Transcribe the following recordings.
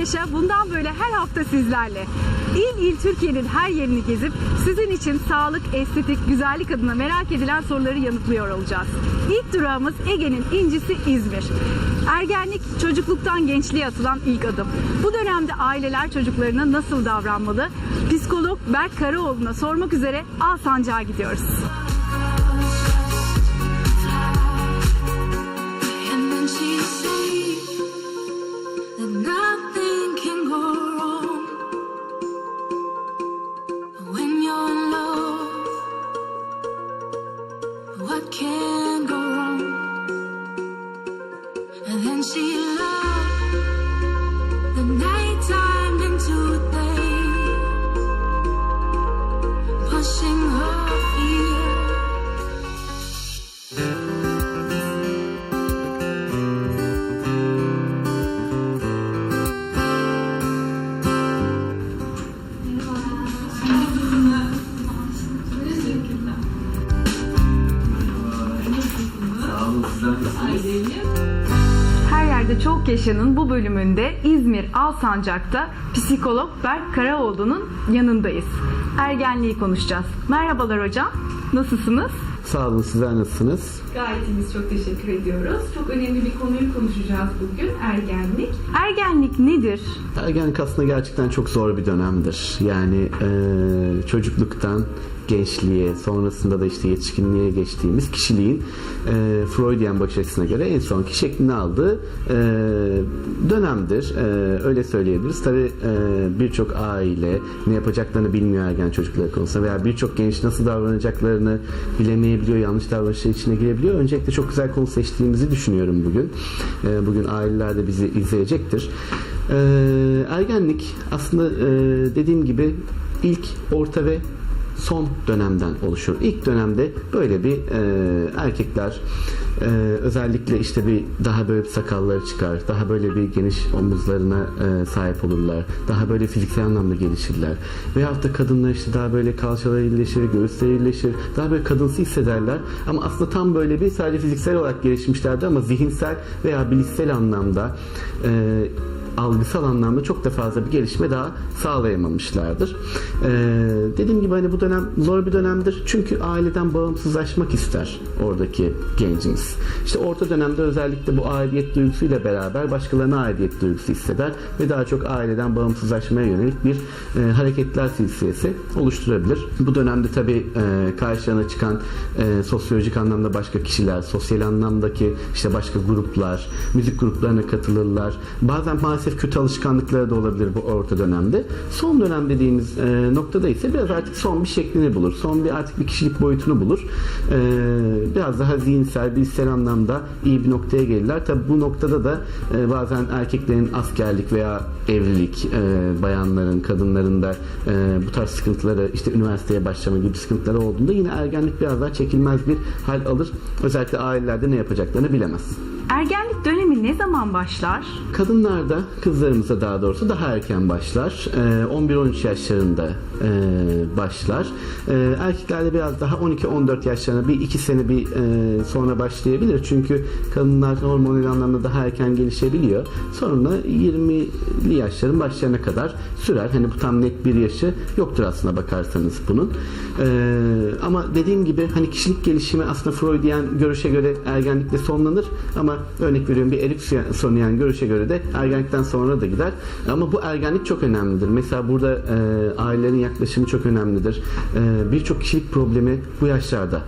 Yaşa bundan böyle her hafta sizlerle. İl il Türkiye'nin her yerini gezip sizin için sağlık, estetik, güzellik adına merak edilen soruları yanıtlıyor olacağız. İlk durağımız Ege'nin incisi İzmir. Ergenlik çocukluktan gençliğe atılan ilk adım. Bu dönemde aileler çocuklarına nasıl davranmalı? Psikolog Berk Karaoğlu'na sormak üzere Alsancak'a gidiyoruz. Yaşanın bu bölümünde İzmir Alsancak'ta psikolog Berk Karaoğlu'nun yanındayız. Ergenliği konuşacağız. Merhabalar hocam. Nasılsınız? Sağ olun sizler nasılsınız? Gayet iyiyiz, çok teşekkür ediyoruz. Çok önemli bir konuyu konuşacağız bugün, ergenlik. Ergenlik nedir? Ergenlik aslında gerçekten çok zor bir dönemdir. Yani eee, çocukluktan gençliğe, sonrasında da işte yetişkinliğe geçtiğimiz kişiliğin eee Freudian bakış açısına göre en sonki şeklini aldığı eee, dönemdir. Eee, öyle söyleyebiliriz. Tabii eee, birçok aile ne yapacaklarını bilmiyor ergen çocukları konusunda veya birçok genç nasıl davranacaklarını bilemeyebiliyor, yanlış davranışlar içine girebiliyor. Öncelikle çok güzel konu seçtiğimizi düşünüyorum bugün. Eee, bugün aileler de bizi izleyecektir. Eee, ergenlik aslında eee, dediğim gibi ilk, orta ve son dönemden oluşur. İlk dönemde böyle bir e, erkekler e, özellikle işte bir daha böyle bir sakalları çıkar. Daha böyle bir geniş omuzlarına e, sahip olurlar. Daha böyle fiziksel anlamda gelişirler. Veyahut da kadınlar işte daha böyle kalçaları iyileşir, göğüsleri iyileşir. Daha böyle kadınsı hissederler. Ama aslında tam böyle bir sadece fiziksel olarak gelişmişlerdi ama zihinsel veya bilişsel anlamda e, algısal anlamda çok da fazla bir gelişme daha sağlayamamışlardır. Ee, dediğim gibi hani bu dönem zor bir dönemdir. Çünkü aileden bağımsızlaşmak ister oradaki gencimiz. İşte orta dönemde özellikle bu aidiyet duygusuyla beraber başkalarına aidiyet duygusu hisseder ve daha çok aileden bağımsızlaşmaya yönelik bir e, hareketler silsilesi oluşturabilir. Bu dönemde tabii e, karşılarına çıkan e, sosyolojik anlamda başka kişiler, sosyal anlamdaki işte başka gruplar, müzik gruplarına katılırlar. Bazen maalesef kötü alışkanlıkları da olabilir bu orta dönemde. Son dönem dediğimiz e, noktada ise biraz artık son bir şeklini bulur. Son bir artık bir kişilik boyutunu bulur. E, biraz daha zihinsel, bilişsel anlamda iyi bir noktaya gelirler. Tabi bu noktada da e, bazen erkeklerin askerlik veya evlilik, e, bayanların, kadınların da e, bu tarz sıkıntıları işte üniversiteye başlama gibi sıkıntıları olduğunda yine ergenlik biraz daha çekilmez bir hal alır. Özellikle ailelerde ne yapacaklarını bilemez. Ergenlik dönemi ne zaman başlar? Kadınlarda, kızlarımıza daha doğrusu daha erken başlar. Ee, 11-13 yaşlarında e, başlar. Ee, erkeklerde biraz daha 12-14 yaşlarına bir iki sene bir e, sonra başlayabilir. Çünkü kadınlar hormonal anlamda daha erken gelişebiliyor. Sonra 20'li yaşların başlarına kadar sürer. Hani bu tam net bir yaşı yoktur aslında bakarsanız bunun. Ee, ama dediğim gibi hani kişilik gelişimi aslında Freudian görüşe göre ergenlikle sonlanır ama örnek veriyorum bir Eriksonian görüşe göre de ergenlikten sonra da gider. Ama bu ergenlik çok önemlidir. Mesela burada e, ailelerin yaklaşımı çok önemlidir. E, Birçok kişilik problemi bu yaşlarda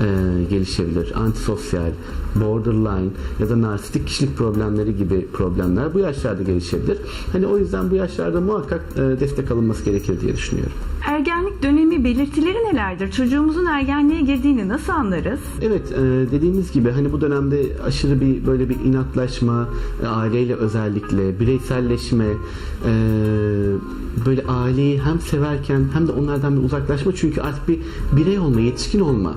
e, gelişebilir. Antisosyal, borderline ya da narsistik kişilik problemleri gibi problemler bu yaşlarda gelişebilir. Hani o yüzden bu yaşlarda muhakkak e, destek alınması gerekir diye düşünüyorum. Ergenlik dönemi belirtileri nelerdir? Çocuğumuzun ergenliğe girdiğini nasıl anlarız? Evet e, dediğimiz gibi hani bu dönemde aşırı bir böyle bir inatlaşma e, aileyle özellikle bireyselleşme e, böyle aileyi hem severken hem de onlardan bir uzaklaşma çünkü artık bir birey olma yetişkin olma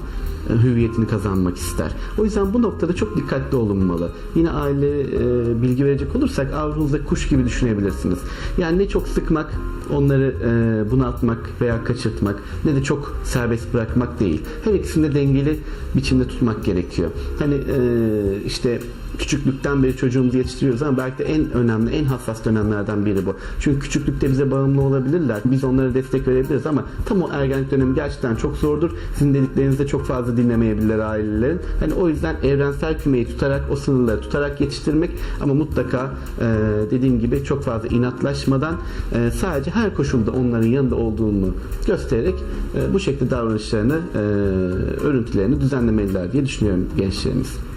hüviyetini kazanmak ister. O yüzden bu noktada çok dikkatli olunmalı. Yine aile e, bilgi verecek olursak avrunuzda kuş gibi düşünebilirsiniz. Yani ne çok sıkmak, onları e, bunaltmak veya kaçırtmak ne de çok serbest bırakmak değil. Her ikisini de dengeli biçimde tutmak gerekiyor. Hani e, işte küçüklükten beri çocuğumuzu yetiştiriyoruz ama belki de en önemli, en hassas dönemlerden biri bu. Çünkü küçüklükte bize bağımlı olabilirler. Biz onlara destek verebiliriz ama tam o ergenlik dönemi gerçekten çok zordur. Sizin dediklerinizi de çok fazla dinlemeyebilirler ailelerin. Hani o yüzden evrensel kümeyi tutarak, o sınırları tutarak yetiştirmek ama mutlaka e, dediğim gibi çok fazla inatlaşmadan e, sadece her koşulda onların yanında olduğunu göstererek e, bu şekilde davranışlarını, e, örüntülerini düzenlemeliler diye düşünüyorum gençlerimiz.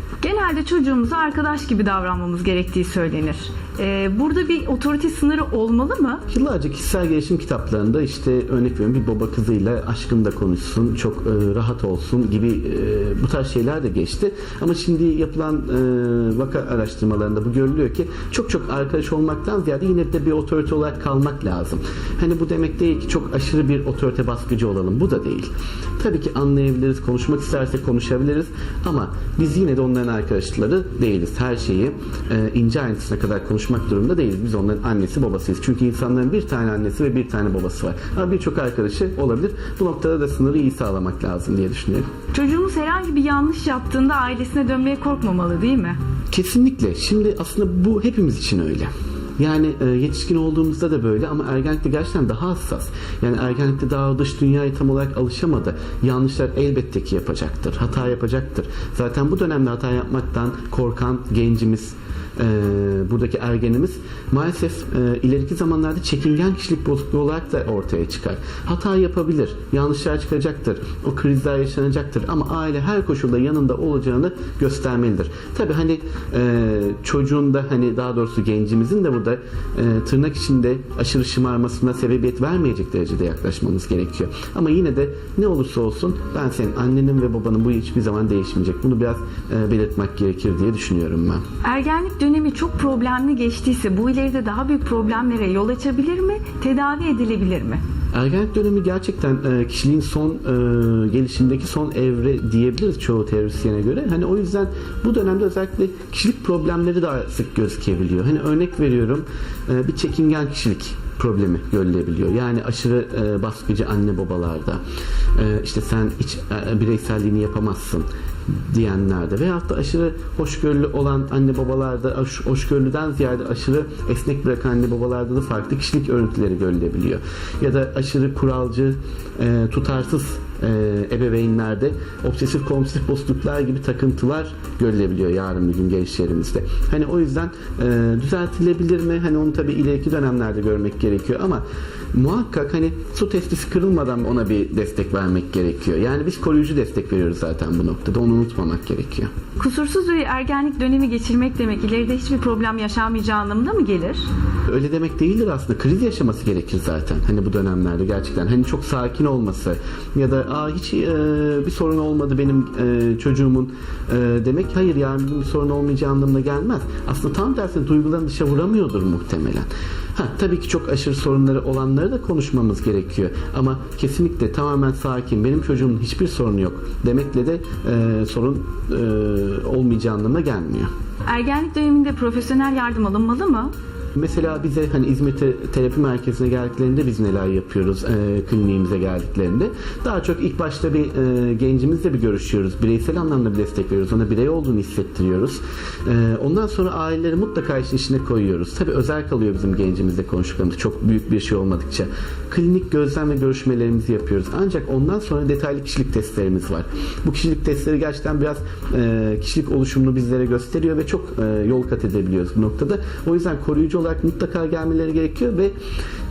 Genelde çocuğumuza arkadaş gibi davranmamız gerektiği söylenir. Ee, burada bir otorite sınırı olmalı mı? Yıllarca kişisel gelişim kitaplarında işte örnek veriyorum bir baba kızıyla aşkında konuşsun, çok e, rahat olsun gibi e, bu tarz şeyler de geçti. Ama şimdi yapılan e, vaka araştırmalarında bu görülüyor ki çok çok arkadaş olmaktan ziyade yine de bir otorite olarak kalmak lazım. Hani bu demek değil ki çok aşırı bir otorite baskıcı olalım. Bu da değil. Tabii ki anlayabiliriz, konuşmak istersek konuşabiliriz ama biz yine de onların arkadaşları değiliz. Her şeyi e, ince ayrıntısına kadar konuşmak durumunda değiliz. Biz onların annesi babasıyız. Çünkü insanların bir tane annesi ve bir tane babası var. Ama birçok arkadaşı olabilir. Bu noktada da sınırı iyi sağlamak lazım diye düşünüyorum. Çocuğumuz herhangi bir yanlış yaptığında ailesine dönmeye korkmamalı değil mi? Kesinlikle. Şimdi aslında bu hepimiz için öyle. Yani e, yetişkin olduğumuzda da böyle ama ergenlikte gerçekten daha hassas. Yani ergenlikte daha dış dünyaya tam olarak alışamadı. Yanlışlar elbette ki yapacaktır. Hata yapacaktır. Zaten bu dönemde hata yapmaktan korkan gencimiz, e, buradaki ergenimiz maalesef e, ileriki zamanlarda çekingen kişilik bozukluğu olarak da ortaya çıkar. Hata yapabilir, yanlışlar çıkacaktır, o krizler yaşanacaktır ama aile her koşulda yanında olacağını göstermelidir. Tabii hani e, çocuğun da hani daha doğrusu gencimizin de burada e, tırnak içinde aşırı şımarmasına sebebiyet vermeyecek derecede yaklaşmamız gerekiyor. Ama yine de ne olursa olsun ben senin annenin ve babanın bu hiçbir zaman değişmeyecek. Bunu biraz e, belirtmek gerekir diye düşünüyorum ben. Ergenlik dönemi çok problemli geçtiyse bu ileride daha büyük problemlere yol açabilir mi? Tedavi edilebilir mi? Ergenlik dönemi gerçekten e, kişiliğin son e, gelişimdeki son evre diyebiliriz çoğu teorisyene göre. Hani o yüzden bu dönemde özellikle kişilik problemleri daha sık gözükebiliyor. Hani örnek veriyorum e, bir çekingen kişilik problemi görülebiliyor. Yani aşırı e, baskıcı anne babalarda işte sen hiç bireyselliğini yapamazsın diyenlerde veyahut da aşırı hoşgörülü olan anne babalarda hoş, hoşgörülüden ziyade aşırı esnek bırakan anne babalarda da farklı kişilik örüntüleri görülebiliyor. Ya da aşırı kuralcı, e, tutarsız e, ebeveynlerde obsesif kompulsif bozukluklar gibi takıntılar görülebiliyor yarın bir gün gençlerimizde. Hani o yüzden e, düzeltilebilir mi? Hani onu tabii ileriki dönemlerde görmek gerekiyor ama muhakkak hani su testisi kırılmadan ona bir destek vermek gerekiyor. Yani biz koruyucu destek veriyoruz zaten bu noktada. Onu unutmamak gerekiyor. Kusursuz bir ergenlik dönemi geçirmek demek ileride hiçbir problem yaşanmayacağı anlamına mı gelir? Öyle demek değildir aslında. Kriz yaşaması gerekir zaten. Hani bu dönemlerde gerçekten. Hani çok sakin olması ya da Aa, hiç e, bir sorun olmadı benim e, çocuğumun e, demek. Hayır yani bir sorun olmayacağı anlamına gelmez. Aslında tam tersine duygularını dışa vuramıyordur muhtemelen. Ha, tabii ki çok aşırı sorunları olanları da konuşmamız gerekiyor. Ama kesinlikle tamamen sakin, benim çocuğumun hiçbir sorunu yok demekle de e, sorun e, olmayacağı anlamına gelmiyor. Ergenlik döneminde profesyonel yardım alınmalı mı? Mesela bize hani İzmir Te- Terapi Merkezi'ne geldiklerinde biz neler yapıyoruz e, kliniğimize geldiklerinde. Daha çok ilk başta bir e, gencimizle bir görüşüyoruz. Bireysel anlamda bir destek veriyoruz. Ona birey olduğunu hissettiriyoruz. E, ondan sonra aileleri mutlaka işin içine koyuyoruz. Tabii özel kalıyor bizim gencimizle konuştuklarımız. Çok büyük bir şey olmadıkça. Klinik gözlem ve görüşmelerimizi yapıyoruz. Ancak ondan sonra detaylı kişilik testlerimiz var. Bu kişilik testleri gerçekten biraz e, kişilik oluşumunu bizlere gösteriyor ve çok e, yol kat edebiliyoruz bu noktada. O yüzden koruyucu olarak mutlaka gelmeleri gerekiyor ve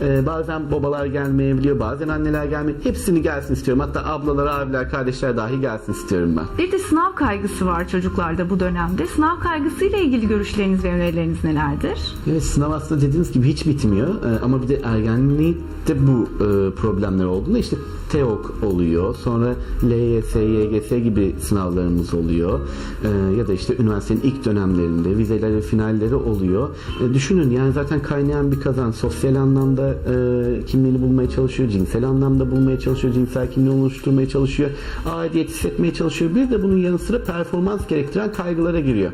e, bazen babalar gelmeyebiliyor, bazen anneler gelmeyebiliyor. Hepsini gelsin istiyorum. Hatta ablalar, abiler, kardeşler dahi gelsin istiyorum ben. Bir de sınav kaygısı var çocuklarda bu dönemde. Sınav kaygısıyla ilgili görüşleriniz ve önerileriniz nelerdir? Evet sınav aslında dediğiniz gibi hiç bitmiyor. Ee, ama bir de ergenlikte bu e, problemler olduğunda işte TEOK oluyor. Sonra LYS, YGS gibi sınavlarımız oluyor. Ee, ya da işte üniversitenin ilk dönemlerinde vizeleri, finalleri oluyor. Ee, düşünün yani zaten kaynayan bir kazan. Sosyal anlamda e, kimliğini bulmaya çalışıyor. Cinsel anlamda bulmaya çalışıyor. Cinsel kimliğini oluşturmaya çalışıyor. Aidiyet hissetmeye çalışıyor. Bir de bunun yanı sıra performans gerektiren kaygılara giriyor.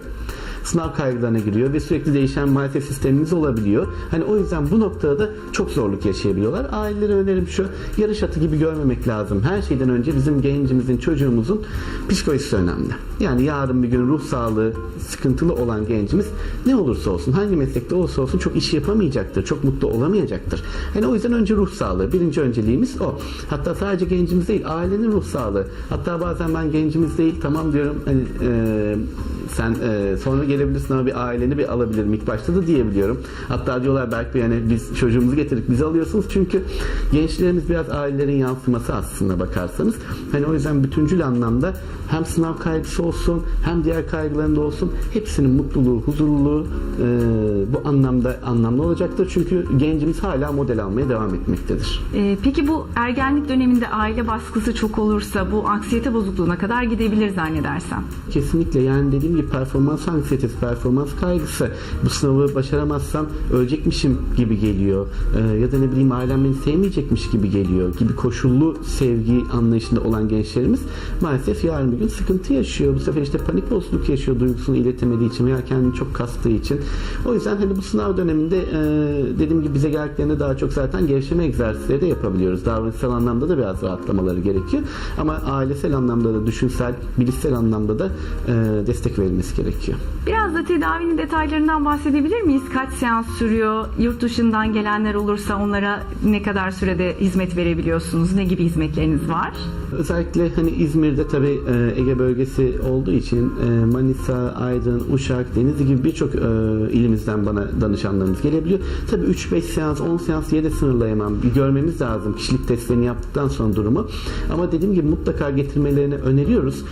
Sınav kaygılarına giriyor ve sürekli değişen maalesef sistemimiz olabiliyor. Hani o yüzden bu noktada da çok zorluk yaşayabiliyorlar. Ailelere önerim şu, yarış atı gibi görmemek lazım. Her şeyden önce bizim gencimizin, çocuğumuzun psikolojisi önemli. Yani yarın bir gün ruh sağlığı sıkıntılı olan gencimiz ne olursa olsun, hangi meslekte olursa olsun çok iş yapamayacaktır, çok mutlu olamayacaktır. Hani o yüzden önce ruh sağlığı, birinci önceliğimiz o. Hatta sadece gencimiz değil, ailenin ruh sağlığı. Hatta bazen ben gencimiz değil, tamam diyorum hani e, sen e, sonra gelebilirsin ama bir aileni bir alabilirim ilk başta da diyebiliyorum. Hatta diyorlar belki bir yani biz çocuğumuzu getirdik bizi alıyorsunuz çünkü gençlerimiz biraz ailelerin yansıması aslında bakarsanız. Hani o yüzden bütüncül anlamda hem sınav kaygısı olsun hem diğer kaygılarında olsun hepsinin mutluluğu, huzurluluğu e, bu anlamda anlamlı olacaktır. Çünkü gencimiz hala model almaya devam etmektedir. Ee, peki bu ergenlik döneminde aile baskısı çok olursa bu anksiyete bozukluğuna kadar gidebilir zannedersem. Kesinlikle yani dediğim gibi performans anksiyetesi, performans kaygısı bu sınavı başaramazsam ölecekmişim gibi geliyor. Ee, ya da ne bileyim ailem beni sevmeyecekmiş gibi geliyor gibi koşullu sevgi anlayışında olan gençlerimiz maalesef yarın bir gün sıkıntı yaşıyor. Bu sefer işte panik bozukluk yaşıyor duygusunu iletemediği için veya kendini çok kastığı için. O yüzden hani bu sınav döneminde e, dediğim gibi bize geldiklerinde daha çok zaten gevşeme egzersizleri de yapabiliyoruz. Davranışsal anlamda da biraz rahatlamaları gerekiyor. Ama ailesel anlamda da düşünsel, bilişsel anlamda da e, destek verilmesi gerekiyor. Biraz da tedavinin detaylarından bahsedebilir miyiz? Kaç seans sürüyor? Yurt dışından gelenler olursa onlara ne kadar sürede hizmet verebiliyorsunuz? Ne gibi hizmetleriniz var? Özellikle hani İzmir'de tabii e, Ege bölgesi olduğu için e, Manisa, Aydın, Uşak, Denizli gibi birçok e, ilimizden bana danışanlarımız gelebiliyor. Tabii 3-5 seans, 10 seans diye de sınırlayamam. Bir görmemiz lazım kişilik testlerini yaptıktan sonra durumu. Ama dediğim gibi mutlaka getirmelerini öneriyoruz.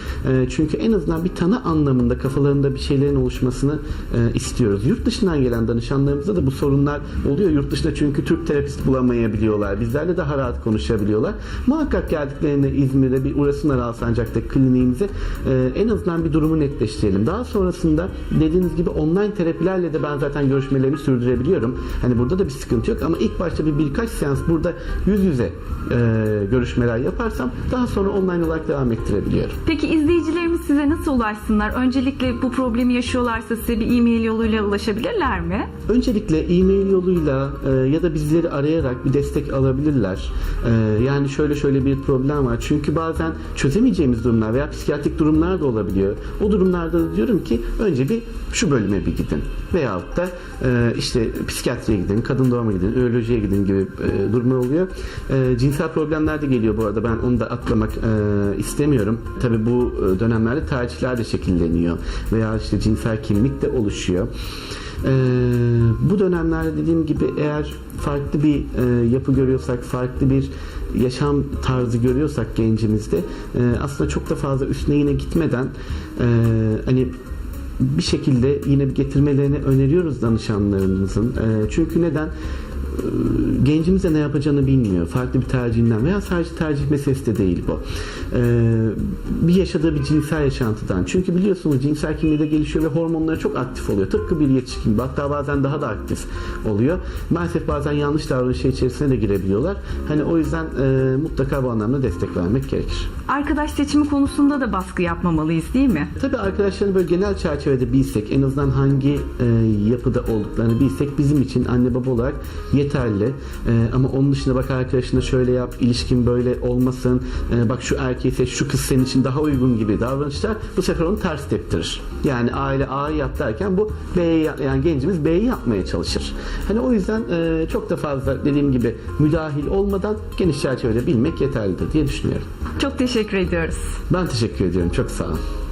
Çünkü en azından bir tanı anlamında kafalarında bir şeylerin oluşmasını e, istiyoruz. Yurt dışından gelen danışanlarımızda da bu sorunlar oluyor. Yurt dışında çünkü Türk terapist bulamayabiliyorlar. Bizlerle daha rahat konuşabiliyorlar. Muhakkak geldiklerinde İzmir'de bir uğrasınlar Alsancak'ta kliniğimize. Ee, en azından bir durumu netleştirelim. Daha sonrasında dediğiniz gibi online terapilerle de ben zaten görüşmelerimi sürdürebiliyorum. Hani burada da bir sıkıntı yok ama ilk başta bir birkaç seans burada yüz yüze e, görüşmeler yaparsam daha sonra online olarak devam ettirebiliyorum. Peki izleyicilerimiz size nasıl ulaşsınlar? Öncelikle bu problemi yaşıyorlarsa size bir e-mail yoluyla ulaşabilirler mi? Öncelikle e-mail yoluyla e, ya da bizleri arayarak bir destek alabilirler. E, yani şöyle şöyle bir problem var. Çünkü bazen çözemeyeceğimiz durumlar veya psikiyatrik durumlar da olabiliyor. O durumlarda da diyorum ki önce bir şu bölüme bir gidin. Veyahut da e, işte psikiyatriye gidin, kadın doğuma gidin, ürolojiye gidin gibi e, durumlar oluyor. E, cinsel problemler de geliyor bu arada. Ben onu da atlamak e, istemiyorum. Tabii bu e, dönemlerde tercihler de şekilleniyor. Veya işte cinsel kimlik de oluşuyor. Ee, bu dönemlerde dediğim gibi eğer farklı bir e, yapı görüyorsak, farklı bir yaşam tarzı görüyorsak gencimizde e, aslında çok da fazla üstüne yine gitmeden e, hani bir şekilde yine getirmelerini öneriyoruz danışanlarımızın. E, çünkü neden? E, gencimiz de ne yapacağını bilmiyor. Farklı bir tercihinden veya sadece tercih meselesi de değil bu. Ee, bir yaşadığı bir cinsel yaşantıdan. Çünkü biliyorsunuz cinsel kimliği de gelişiyor ve hormonları çok aktif oluyor. Tıpkı bir yetişkin gibi. Hatta bazen daha da aktif oluyor. Maalesef bazen yanlış davranış içerisine de girebiliyorlar. Hani o yüzden e, mutlaka bu anlamda destek vermek gerekir. Arkadaş seçimi konusunda da baskı yapmamalıyız değil mi? Tabii arkadaşlarını böyle genel çerçevede bilsek, en azından hangi e, yapıda olduklarını bilsek bizim için anne baba olarak yeterli. E, ama onun dışında bak arkadaşına şöyle yap, ilişkin böyle olmasın, e, bak şu erkeği seç, şu kız senin için daha uygun gibi davranışlar bu sefer onu ters teptirir. Yani aile A'yı yap derken bu B'yi yani gencimiz B'yi yapmaya çalışır. Hani o yüzden e, çok da fazla dediğim gibi müdahil olmadan geniş çerçevede bilmek yeterlidir diye düşünüyorum. Çok teşekkür ediyoruz. Ben teşekkür ediyorum. Çok sağ olun.